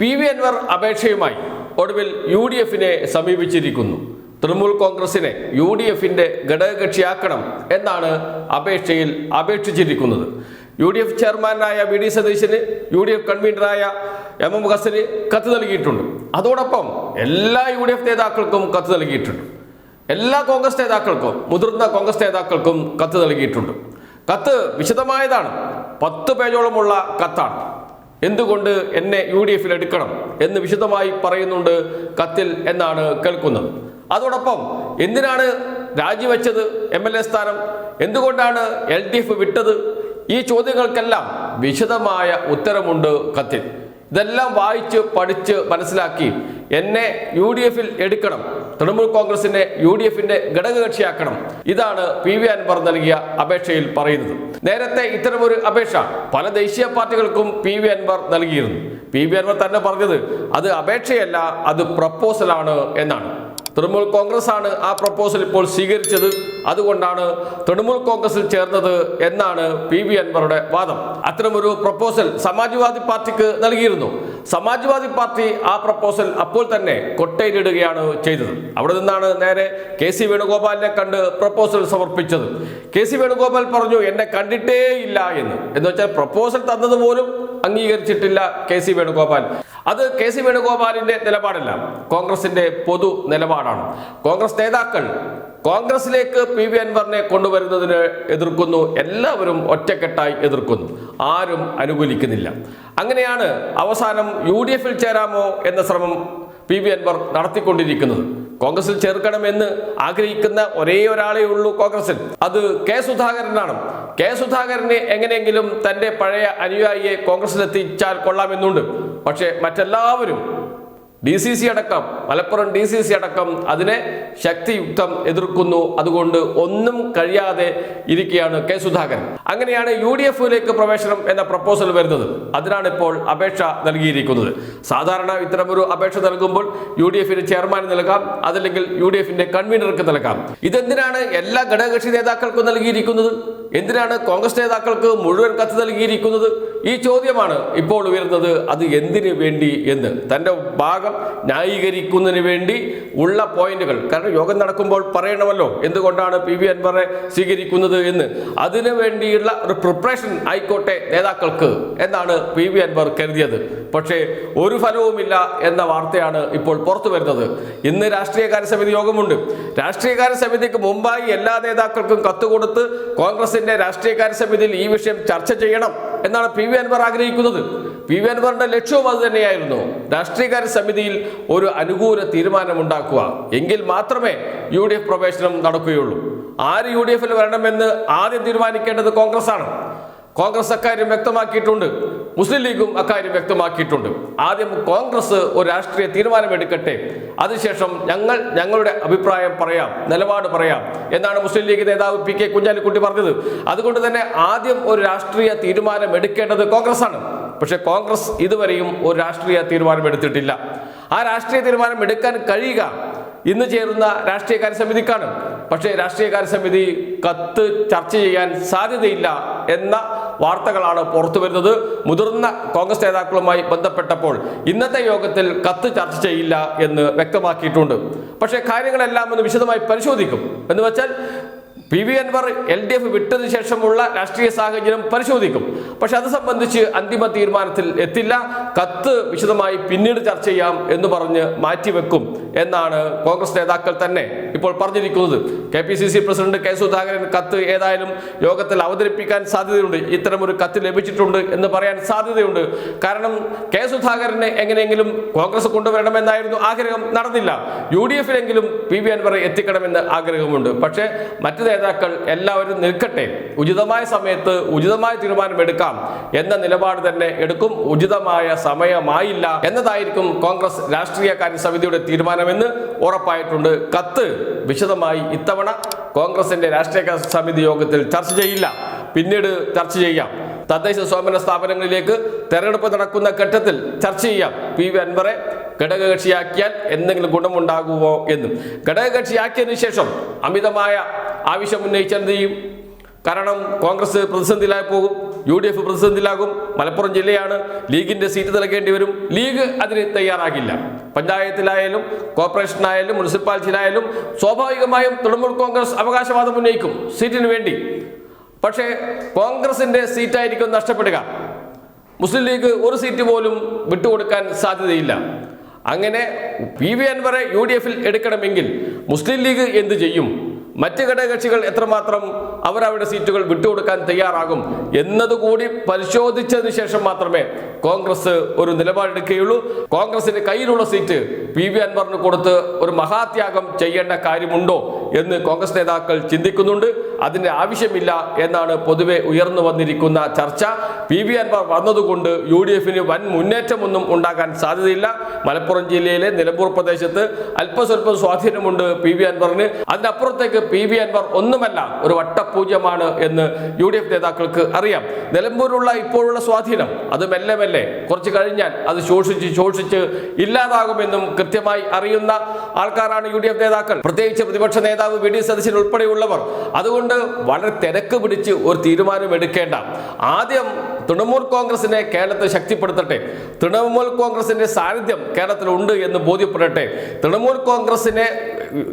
P V Anwar അപേക്ഷയുമായി ഒടുവിൽ U D എഫിനെ സമീപിച്ചിരിക്കുന്നു. തൃണമൂൽ കോൺഗ്രസിനെ യു ഡി എഫിന്റെ ഘടകകക്ഷിയാക്കണം എന്നാണ് അപേക്ഷയിൽ അപേക്ഷിച്ചിരിക്കുന്നത്. യു ഡി എഫ് ചെയർമാനായ വി ഡി സതീശന് യു ഡി എഫ് കൺവീനറായ എം എം ഹസന് കത്ത് നൽകിയിട്ടുണ്ട്. അതോടൊപ്പം എല്ലാ യു ഡി എഫ് നേതാക്കൾക്കും കത്ത് നൽകിയിട്ടുണ്ട്. എല്ലാ കോൺഗ്രസ് നേതാക്കൾക്കും മുതിർന്ന കോൺഗ്രസ് നേതാക്കൾക്കും കത്ത് നൽകിയിട്ടുണ്ട്. കത്ത് വിശദമായതാണ്. പത്ത് പേജോളമുള്ള കത്താണ്. എന്തുകൊണ്ട് എന്നെ യു ഡി എഫിൽ എടുക്കണം എന്ന് വിശദമായി പറയുന്നുണ്ട് കത്തിൽ എന്നാണ് കേൾക്കുന്നത്. അതോടൊപ്പം എന്തിനാണ് രാജിവെച്ചത് എം എൽ എ സ്ഥാനം? എന്തുകൊണ്ടാണ് എൽ ഡി എഫ് വിട്ടത്? ഈ ചോദ്യങ്ങൾക്കെല്ലാം വിശദമായ ഉത്തരമുണ്ട് കത്തിൽ. ഇതെല്ലാം വായിച്ച് പഠിച്ച് മനസ്സിലാക്കി എന്നെ യു ഡി എഫിൽ എടുക്കണം. തൃണമൂൽ കോൺഗ്രസിന്റെ യു ഡി എഫിന്റെ ഘടകകക്ഷിയാക്കണം. ഇതാണ് പി വി അൻവർ നൽകിയ അപേക്ഷയിൽ പറയുന്നത്. നേരത്തെ ഇത്തരമൊരു അപേക്ഷ പല ദേശീയ പാർട്ടികൾക്കും പി വി അൻവർ നൽകിയിരുന്നു. പി വി അൻവർ തന്നെ പറഞ്ഞത് അത് അപേക്ഷയല്ല അത് പ്രപ്പോസലാണ് എന്നാണ്. തൃണമൂൽ കോൺഗ്രസ് ആണ് ആ പ്രപ്പോസൽ ഇപ്പോൾ സ്വീകരിച്ചത്. അതുകൊണ്ടാണ് തൃണമൂൽ കോൺഗ്രസിൽ ചേർന്നത് എന്നാണ് പി വി അൻവറുടെ വാദം. അത്തരമൊരു പ്രപ്പോസൽ സമാജ്വാദി പാർട്ടിക്ക് നൽകിയിരുന്നു. സമാജ്വാദി പാർട്ടി ആ പ്രപ്പോസൽ അപ്പോൾ തന്നെ കൊട്ടയിലിടുകയാണ് ചെയ്തത്. അവിടെ നിന്നാണ് നേരെ കെ സി വേണുഗോപാലിനെ കണ്ട് പ്രപ്പോസൽ സമർപ്പിച്ചത്. കെ സി വേണുഗോപാൽ പറഞ്ഞു എന്നെ കണ്ടിട്ടേ ഇല്ല എന്ന്. എന്ന് വെച്ചാൽ പ്രപ്പോസൽ തന്നത് പോലും അംഗീകരിച്ചിട്ടില്ല കെ സി വേണുഗോപാൽ. അത് കെ സി വേണുഗോപാലിന്റെ നിലപാടല്ല. കോൺഗ്രസിന്റെ പൊതു നിലപാടാണ്. കോൺഗ്രസ് നേതാക്കൾ കോൺഗ്രസിലേക്ക് പി വി അൻവറിനെ കൊണ്ടുവരുന്നതിന് എതിർക്കുന്നു. എല്ലാവരും ഒറ്റക്കെട്ടായി എതിർക്കുന്നു. ആരും അനുകൂലിക്കുന്നില്ല. അങ്ങനെയാണ് അവസാനം യു ഡി എഫിൽ ചേരാമോ എന്ന ശ്രമം പി വി അൻവർ നടത്തിക്കൊണ്ടിരിക്കുന്നത്. കോൺഗ്രസിൽ ചേർക്കണമെന്ന് ആഗ്രഹിക്കുന്ന ഒരേ ഒരാളേ ഉള്ളൂ കോൺഗ്രസിൽ. അത് കെ സുധാകരനാണ്. കെ സുധാകരനെ എങ്ങനെയെങ്കിലും തന്റെ പഴയ അനുയായിയെ കോൺഗ്രസിലെത്തിച്ചാൽ കൊള്ളാമെന്നുണ്ട്. പക്ഷേ മറ്റെല്ലാവരും ഡി സി സി അടക്കം മലപ്പുറം ഡി സി സി അടക്കം അതിനെ ശക്തിയുക്തം എതിർക്കുന്നു. അതുകൊണ്ട് ഒന്നും കഴിയാതെ ഇരിക്കുകയാണ് കെ സുധാകരൻ. അങ്ങനെയാണ് യു ഡി എഫിലേക്ക് പ്രവേശനം എന്ന പ്രപ്പോസൽ വരുന്നത്. അതിനാണ് ഇപ്പോൾ അപേക്ഷ നൽകിയിരിക്കുന്നത്. സാധാരണ ഇത്തരമൊരു അപേക്ഷ നൽകുമ്പോൾ യു ഡി എഫിന് ചെയർമാൻ നൽകാം അതല്ലെങ്കിൽ യു ഡി എഫിന്റെ കൺവീനർക്ക് നൽകാം. ഇതെന്തിനാണ് എല്ലാ ഘടകകക്ഷി നേതാക്കൾക്കും നൽകിയിരിക്കുന്നത്? എന്തിനാണ് കോൺഗ്രസ് നേതാക്കൾക്ക് മുഴുവൻ കത്ത് നൽകിയിരിക്കുന്നത്? ഈ ചോദ്യമാണ് ഇപ്പോൾ ഉയർന്നത്. അത് എന്തിനു വേണ്ടി എന്ന്. തന്റെ ഭാഗം ന്യായീകരിക്കുന്നതിന് വേണ്ടി ഉള്ള പോയിന്റുകൾ. കാരണം യോഗം നടക്കുമ്പോൾ പറയണമല്ലോ. എന്തുകൊണ്ടാണ് പി വി അൻവറെ സ്വീകരിക്കുന്നത് എന്ന്. അതിനു വേണ്ടിയുള്ള ഒരു പ്രിപ്പറേഷൻ ആയിക്കോട്ടെ നേതാക്കൾക്ക് എന്നാണ് പി വി അൻവർ കരുതിയത്. പക്ഷേ ഒരു ഫലവുമില്ല എന്ന വാർത്തയാണ് ഇപ്പോൾ പുറത്തു വരുന്നത്. ഇന്ന് രാഷ്ട്രീയകാര്യ സമിതി യോഗമുണ്ട്. രാഷ്ട്രീയകാര്യ സമിതിക്ക് മുമ്പായി എല്ലാ നേതാക്കൾക്കും കത്ത് കൊടുത്ത് കോൺഗ്രസിന്റെ രാഷ്ട്രീയകാര്യ സമിതിയിൽ ഈ വിഷയം ചർച്ച ചെയ്യണം. എന്നാണ് പി വി അൻവർ ആഗ്രഹിക്കുന്നത്. പി വി അൻവറിന്റെ ലക്ഷ്യവും അത് തന്നെയായിരുന്നു. രാഷ്ട്രീയകാര്യ സമിതിയിൽ ഒരു അനുകൂല തീരുമാനമുണ്ടാക്കുക. എങ്കിൽ മാത്രമേ യു ഡി എഫ് പ്രവേശനം നടക്കുകയുള്ളൂ. ആര് യു ഡി എഫിൽ വരണമെന്ന് ആദ്യം തീരുമാനിക്കേണ്ടത് കോൺഗ്രസ് ആണ് കോൺഗ്രസ് അക്കാര്യം വ്യക്തമാക്കിയിട്ടുണ്ട്. മുസ്ലിം ലീഗും അക്കാര്യം വ്യക്തമാക്കിയിട്ടുണ്ട്. ആദ്യം കോൺഗ്രസ് ഒരു രാഷ്ട്രീയ തീരുമാനമെടുക്കട്ടെ. അതിനുശേഷം ഞങ്ങൾ ഞങ്ങളുടെ അഭിപ്രായം പറയാം നിലപാട് പറയാം എന്നാണ് മുസ്ലിം ലീഗ് നേതാവ് പി കെ കുഞ്ഞാലിക്കുട്ടി പറഞ്ഞത്. അതുകൊണ്ട് തന്നെ ആദ്യം ഒരു രാഷ്ട്രീയ തീരുമാനം എടുക്കേണ്ടത് കോൺഗ്രസ് ആണ് പക്ഷെ കോൺഗ്രസ് ഇതുവരെയും ഒരു രാഷ്ട്രീയ തീരുമാനം എടുത്തിട്ടില്ല ആ രാഷ്ട്രീയ തീരുമാനം എടുക്കാൻ കഴിയുക. ഇന്ന് ചേരുന്ന രാഷ്ട്രീയകാര്യ സമിതിക്കാണ്. പക്ഷേ രാഷ്ട്രീയകാര്യ സമിതി കത്ത് ചർച്ച ചെയ്യാൻ സാധ്യതയില്ല എന്ന വാർത്തകളാണ് പുറത്തു വരുന്നത്. മുതിർന്ന കോൺഗ്രസ് നേതാക്കളുമായി ബന്ധപ്പെട്ടപ്പോൾ ഇന്നത്തെ യോഗത്തിൽ കത്ത് ചർച്ച ചെയ്യില്ല എന്ന് വ്യക്തമാക്കിയിട്ടുണ്ട്. പക്ഷേ കാര്യങ്ങളെല്ലാം ഒന്ന് വിശദമായി പരിശോധിക്കും. എന്ന് വെച്ചാൽ P V Anvar L D F വിട്ടതിന് ശേഷമുള്ള രാഷ്ട്രീയ സാഹചര്യം പരിശോധിക്കും. പക്ഷെ അത് സംബന്ധിച്ച് അന്തിമ തീരുമാനത്തിൽ എത്തില്ല. കത്ത് വിശദമായി പിന്നീട് ചർച്ച ചെയ്യാം എന്ന് പറഞ്ഞ് മാറ്റിവെക്കും എന്നാണ് കോൺഗ്രസ് നേതാക്കൾ തന്നെ ഇപ്പോൾ പറഞ്ഞിരിക്കുന്നത്. K P C C president K Sudhakaran കത്ത് ഏതായാലും യോഗത്തിൽ അവതരിപ്പിക്കാൻ സാധ്യതയുണ്ട്. ഇത്തരമൊരു കത്ത് ലഭിച്ചിട്ടുണ്ട് എന്ന് പറയാൻ സാധ്യതയുണ്ട്. കാരണം കെ സുധാകരനെ എങ്ങനെയെങ്കിലും കോൺഗ്രസ് കൊണ്ടുവരണമെന്നായിരുന്നു ആഗ്രഹം. നടന്നില്ല. യു ഡി എഫിലെങ്കിലും പി വി അൻവർ എത്തിക്കണമെന്ന് ആഗ്രഹമുണ്ട്. പക്ഷേ മറ്റു നേതാക്കൾ എല്ലാവരും നിൽക്കട്ടെ. ഉചിതമായ സമയത്ത് ഉചിതമായ തീരുമാനമെടുക്കാം എന്ന നിലപാട് തന്നെ എടുക്കും. ഉചിതമായ സമയമായില്ല എന്നതായിരിക്കും കോൺഗ്രസ് രാഷ്ട്രീയ കാര്യ സമിതിയുടെ തീരുമാനമെന്ന് ഉറപ്പായിട്ടുണ്ട്. കത്ത് വിശദമായി ഇത്തവണ കോൺഗ്രസിന്റെ രാഷ്ട്രീയ സമിതി യോഗത്തിൽ ചർച്ച ചെയ്യില്ല. പിന്നീട് ചർച്ച ചെയ്യാം. തദ്ദേശ സ്വയംഭരണ സ്ഥാപനങ്ങളിലേക്ക് തെരഞ്ഞെടുപ്പ് നടക്കുന്ന ഘട്ടത്തിൽ ചർച്ച ചെയ്യാം. പി വി അൻവറെ ഘടകകക്ഷിയാക്കിയാൽ എന്തെങ്കിലും ഗുണമുണ്ടാകുമോ എന്നും. ഘടകകക്ഷിയാക്കിയതിനു ശേഷം അമിതമായ ആവശ്യം ഉന്നയിച്ചെന്ത് ചെയ്യും? കാരണം കോൺഗ്രസ് പ്രതിസന്ധിയിലായി പോകും. യു ഡി എഫ് പ്രതിസന്ധിയിലാകും മലപ്പുറം ജില്ലയാണ്. ലീഗിന്റെ സീറ്റ് നൽകേണ്ടി വരും. ലീഗ് അതിന് തയ്യാറാകില്ല. പഞ്ചായത്തിലായാലും കോർപ്പറേഷനായാലും മുനിസിപ്പാലിറ്റിയിലായാലും സ്വാഭാവികമായും തൃണമൂൽ കോൺഗ്രസ് അവകാശവാദം ഉന്നയിക്കും. സീറ്റിന് വേണ്ടി. പക്ഷേ കോൺഗ്രസിന്റെ സീറ്റായിരിക്കും നഷ്ടപ്പെടുക. മുസ്ലിം ലീഗ് ഒരു സീറ്റ് പോലും വിട്ടുകൊടുക്കാൻ സാധ്യതയില്ല. അങ്ങനെ പി വി അൻവറെ യു ഡി എഫിൽ എടുക്കണമെങ്കിൽ മുസ്ലിം ലീഗ് എന്ത് ചെയ്യും? മറ്റ് ഘടകകക്ഷികൾ എത്രമാത്രം അവരവരുടെ സീറ്റുകൾ വിട്ടുകൊടുക്കാൻ തയ്യാറാകും എന്നതുകൂടി പരിശോധിച്ചതിന് ശേഷം മാത്രമേ കോൺഗ്രസ് ഒരു നിലപാടെടുക്കുകയുള്ളൂ. കോൺഗ്രസിന്റെ കയ്യിലുള്ള സീറ്റ് പി വി അൻവറിന് കൊടുത്ത് ഒരു മഹാത്യാഗം ചെയ്യേണ്ട കാര്യമുണ്ടോ എന്ന് കോൺഗ്രസ് നേതാക്കൾ ചിന്തിക്കുന്നുണ്ട്. അതിന്റെ ആവശ്യമില്ല എന്നാണ് പൊതുവെ ഉയർന്നു വന്നിരിക്കുന്ന ചർച്ച. പി വി അൻവർ വന്നതുകൊണ്ട് യു ഡി എഫിന് വൻ മുന്നേറ്റമൊന്നും ഉണ്ടാകാൻ സാധ്യതയില്ല. മലപ്പുറം ജില്ലയിലെ നിലമ്പൂർ പ്രദേശത്ത് അല്പസ്വല്പം സ്വാധീനമുണ്ട് പി വി അൻവറിന്. അതിനപ്പുറത്തേക്ക് പി വി അൻവർ ഒന്നുമല്ല ഒരു വട്ടപൂജ്യമാണ് എന്ന് യു ഡി എഫ് നേതാക്കൾക്ക് അറിയാം. നിലമ്പൂരിലുള്ള ഇപ്പോഴുള്ള സ്വാധീനം അത് മെല്ലെ മെല്ലെ കുറച്ച് കഴിഞ്ഞാൽ അത് ശോഷിച്ച് ശോഷിച്ച് ഇല്ലാതാകുമെന്നും കൃത്യമായി അറിയുന്ന ആൾക്കാരാണ് യു ഡി എഫ് നേതാക്കൾ. പ്രത്യേകിച്ച് പ്രതിപക്ഷ നേതാവ് വി ഡി സതീശൻ ഉൾപ്പെടെയുള്ളവർ. അതുകൊണ്ട് വളരെ തിരക്ക് പിടിച്ച് ഒരു തീരുമാനം എടുക്കേണ്ട. ആദ്യം തൃണമൂൽ കോൺഗ്രസിനെ കേരളത്തിൽ ശക്തിപ്പെടുത്തട്ടെ. തൃണമൂൽ കോൺഗ്രസിന്റെ സാന്നിധ്യം കേരളത്തിലുണ്ട് എന്ന് ബോധ്യപ്പെടട്ടെ. തൃണമൂൽ കോൺഗ്രസിനെ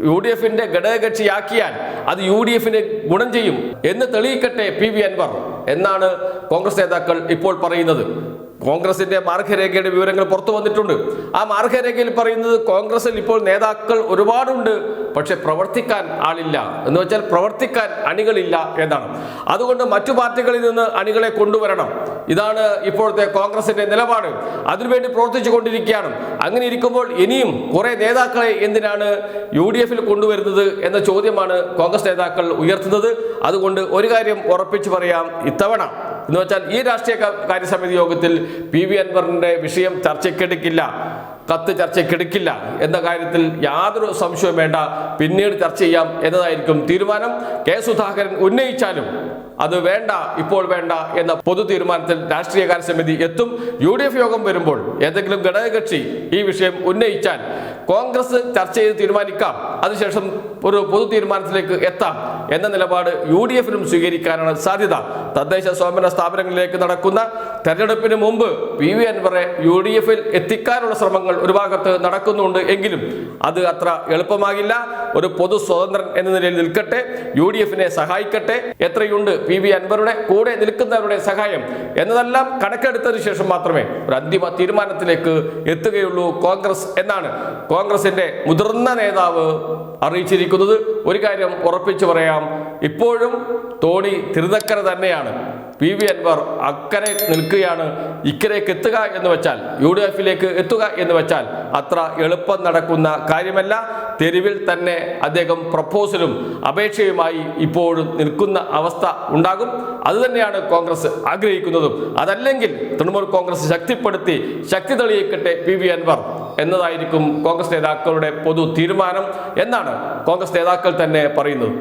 യു ഡി എഫിന്റെ ഘടകകക്ഷിയാക്കിയാൽ അത് യു ഡി എഫിന് ഗുണം ചെയ്യും എന്ന് തെളിയിക്കട്ടെ പി വി അൻവർ എന്നാണ് കോൺഗ്രസ് നേതാക്കൾ ഇപ്പോൾ പറയുന്നത്. കോൺഗ്രസിന്റെ മാർഗരേഖയുടെ വിവരങ്ങൾ പുറത്തു വന്നിട്ടുണ്ട്. ആ മാർഗരേഖയിൽ പറയുന്നത് കോൺഗ്രസിൽ ഇപ്പോൾ നേതാക്കൾ ഒരുപാടുണ്ട് പക്ഷെ പ്രവർത്തിക്കാൻ ആളില്ല. എന്ന് വെച്ചാൽ പ്രവർത്തിക്കാൻ അണികളില്ല എന്നാണ്. അതുകൊണ്ട് മറ്റു പാർട്ടികളിൽ നിന്ന് അണികളെ കൊണ്ടുവരണം. ഇതാണ് ഇപ്പോഴത്തെ കോൺഗ്രസിന്റെ നിലപാട്. അതിനുവേണ്ടി പ്രവർത്തിച്ചു കൊണ്ടിരിക്കുകയാണ്. അങ്ങനെ ഇരിക്കുമ്പോൾ ഇനിയും കുറെ നേതാക്കളെ എന്തിനാണ് യു ഡി എഫിൽ കൊണ്ടുവരുന്നത് എന്ന ചോദ്യമാണ് കോൺഗ്രസ് നേതാക്കൾ ഉയർത്തുന്നത്. അതുകൊണ്ട് ഒരു കാര്യം ഉറപ്പിച്ചു പറയാം ഇത്തവണ എന്ന് വെച്ചാൽ ഈ രാഷ്ട്രീയ കാര്യസമിതി യോഗത്തിൽ പി വി അൻവറിന്റെ വിഷയം ചർച്ചയ്ക്കെടുക്കില്ല കത്ത് ചർച്ചയ്ക്കെടുക്കില്ല എന്ന കാര്യത്തിൽ യാതൊരു സംശയവും വേണ്ട. പിന്നീട് ചർച്ച ചെയ്യാം എന്നതായിരിക്കും തീരുമാനം. കെ സുധാകരൻ ഉന്നയിച്ചാലും അത് വേണ്ട ഇപ്പോൾ വേണ്ട എന്ന പൊതു തീരുമാനത്തിൽ രാഷ്ട്രീയകാര്യ സമിതി എത്തും. യു ഡി എഫ് യോഗം വരുമ്പോൾ ഏതെങ്കിലും ഘടകകക്ഷി ഈ വിഷയം ഉന്നയിച്ചാൽ കോൺഗ്രസ് ചർച്ച ചെയ്ത് തീരുമാനിക്കാം. അതിനുശേഷം ഒരു പൊതു തീരുമാനത്തിലേക്ക് എത്താം എന്ന നിലപാട് യു ഡി എഫിനും സ്വീകരിക്കാനാണ് സാധ്യത. തദ്ദേശ സ്വയംഭരണ സ്ഥാപനങ്ങളിലേക്ക് നടക്കുന്ന തെരഞ്ഞെടുപ്പിന് മുമ്പ് പി വി അൻവറെ യു ഡി എഫിൽ എത്തിക്കാനുള്ള ശ്രമങ്ങൾ ഒരു ഭാഗത്ത് നടക്കുന്നുണ്ട് എങ്കിലും അത് അത്ര എളുപ്പമാകില്ല. ഒരു പൊതു സ്വതന്ത്രൻ എന്ന നിലയിൽ നിൽക്കട്ടെ യു ഡി എഫിനെ സഹായിക്കട്ടെ. എത്രയുണ്ട് പി വി അൻവറുടെ കൂടെ നിൽക്കുന്നവരുടെ സഹായം എന്നതെല്ലാം കണക്കെടുത്തതിനു ശേഷം മാത്രമേ ഒരു അന്തിമ തീരുമാനത്തിലേക്ക് എത്തുകയുള്ളൂ കോൺഗ്രസ് എന്നാണ്. കോൺഗ്രസിന്റെ മുതിർന്ന നേതാവ് അറിയിച്ചിരിക്കുന്നത്. ഒരു കാര്യം ഉറപ്പിച്ചു പറയാം. ഇപ്പോഴും തോണി തിരുനക്കര തന്നെയാണ്. പി വി അൻവർ അക്കരെ നിൽക്കുകയാണ്. ഇക്കരേക്ക് എത്തുക എന്ന് വെച്ചാൽ യു ഡി എഫിലേക്ക് എത്തുക എന്ന് വെച്ചാൽ അത്ര എളുപ്പം നടക്കുന്ന കാര്യമല്ല. തെരുവിൽ തന്നെ അദ്ദേഹം പ്രപ്പോസലും അപേക്ഷയുമായി ഇപ്പോഴും നിൽക്കുന്ന അവസ്ഥ ഉണ്ടാകും. അതുതന്നെയാണ് കോൺഗ്രസ് ആഗ്രഹിക്കുന്നതും. അതല്ലെങ്കിൽ തൃണമൂൽ കോൺഗ്രസ് ശക്തിപ്പെടുത്തി ശക്തി തെളിയിക്കട്ടെ പി വി അൻവർ. എന്നതായിരിക്കും കോൺഗ്രസ് നേതാക്കളുടെ പൊതു തീരുമാനം എന്നാണ് കോൺഗ്രസ് നേതാക്കൾ തന്നെ പറയുന്നത്.